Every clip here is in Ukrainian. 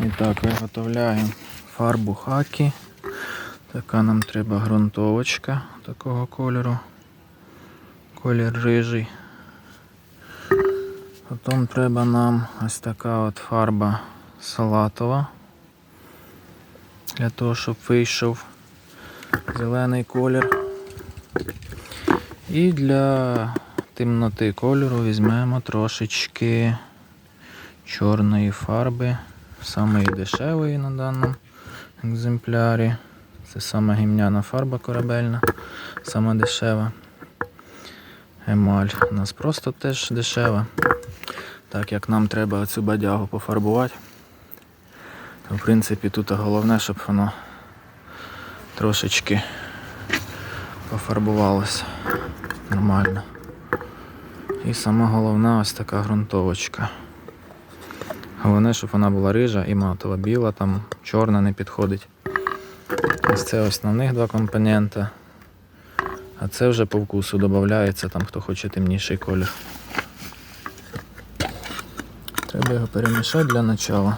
І так, виготовляємо фарбу хакі. Така нам треба ґрунтовочка такого кольору. Колір рижий. Потім треба нам ось така от фарба салатова. Для того, щоб вийшов зелений колір. І для темноти кольору візьмемо трошечки чорної фарби, самої дешевої на даному екземплярі. Це сама гімняна фарба корабельна, сама дешева. Емаль у нас просто теж дешева. Так як нам треба цю бадягу пофарбувати, то в принципі тут головне, щоб воно трошечки пофарбувалося нормально. І сама головна ось така ґрунтовочка. Головне, щоб вона була рижа і матова. Біла, там чорна не підходить. Ось це основних два компонента. А це вже по вкусу додається, там хто хоче темніший колір. Треба його перемішати для начала.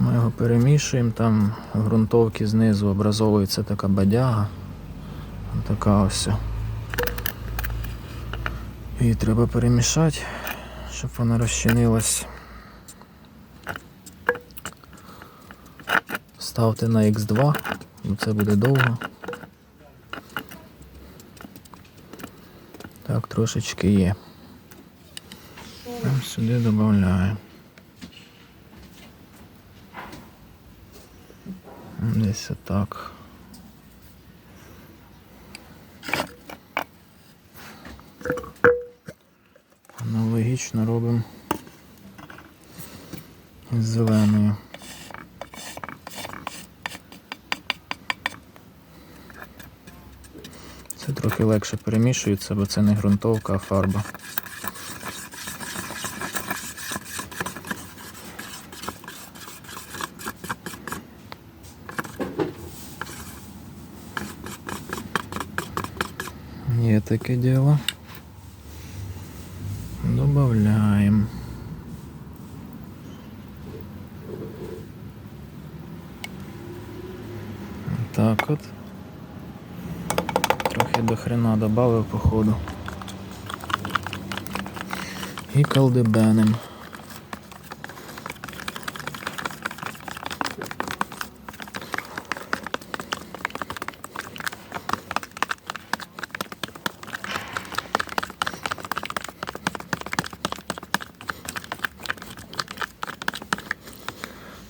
Ми його перемішуємо, там в ґрунтовці знизу образовується така бадяга. Така ось. І треба перемішати, щоб вона розчинилась. Ставте на Х2, бо це буде довго. Так, трошечки є. Ось Сюди додаємо. Десь отак. Аналогічно робимо з зеленою. Це трохи легше перемішується, бо це не ґрунтовка, а фарба. Є таке діло. Добавляємо. Так от. Трохи до хрена добавив походу. І колдебенем.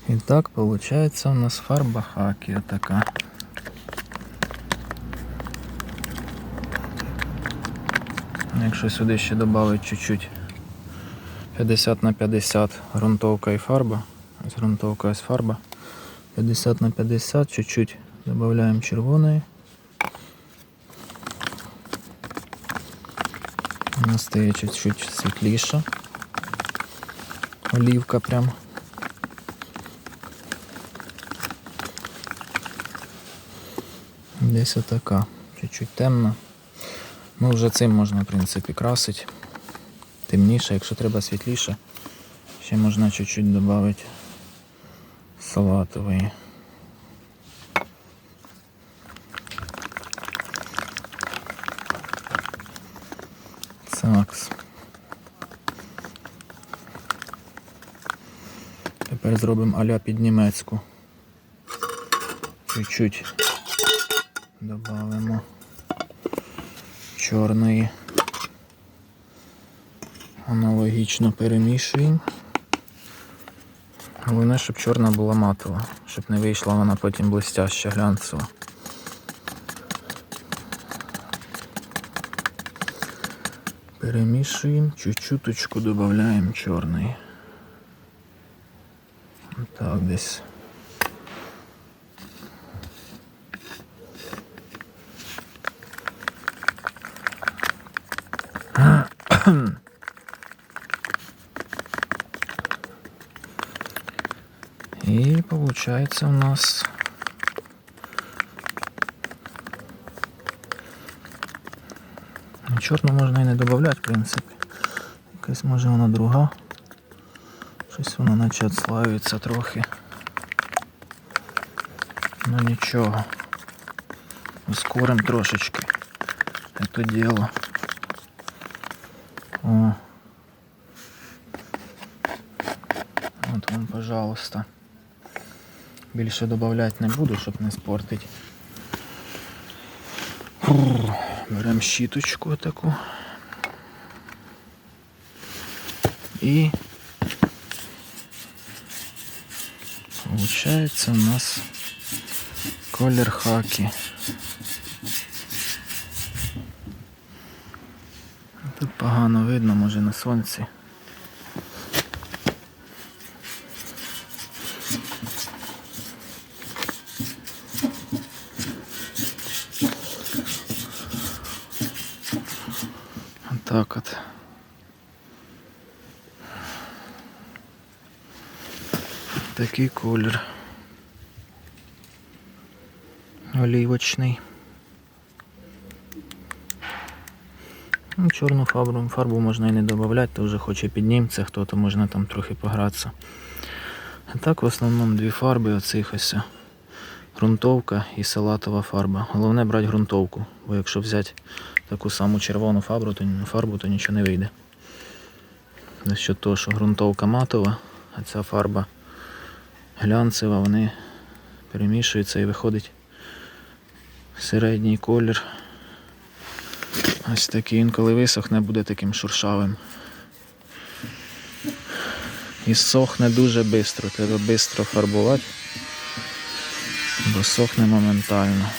І так виходить у нас фарба хакі така. Якщо сюди ще додати чуть-чуть 50 на 50 ґрунтовка і фарба. Ось ґрунтовка ось фарба. 50 на 50, чуть-чуть додаємо червоної. Вона стає чуть-чуть світліша. Олівка прям. Десь отака. Чуть-чуть темна. Ну, вже цим можна, в принципі, красити. Темніше, якщо треба світліше, ще можна чуть-чуть додати салатової. Такс. Тепер зробимо аля під німецьку. Чуть-чуть додамо чорної. Аналогічно перемішуємо. Головне, щоб чорна була матова, щоб не вийшла вона потім блистяща глянцева. Перемішуємо, чуть-чуточку додаємо чорної. Так, десь. И получается у нас Ну, Чорну можна і не додати, в принципі. Якась може вона друга. Щось воно наче відслаюється трохи. Ну нічого. Ускорим трошечки. Это дело. О. От вам, пожалуйста. Більше додавати не буду, щоб не спортити. Беремо щіточку таку. І Получається у нас колір хаки. Погано видно, може на сонці. Отак от. Такий колір. Олівочний. Чорну фарбу, фарбу можна і не додавати, то вже хоче підніметься хто, то можна там трохи погратися. А так в основному дві фарби оцих ось. Грунтовка і салатова фарба. Головне брати ґрунтовку, бо якщо взяти таку саму червону фарбу, то, фарбу, то нічого не вийде. Що того, що ґрунтовка матова, а ця фарба глянцева, вони перемішуються і виходить середній колір. Ось такий він, коли висохне, буде таким шуршавим. І сохне дуже швидко, треба швидко фарбувати, бо сохне моментально.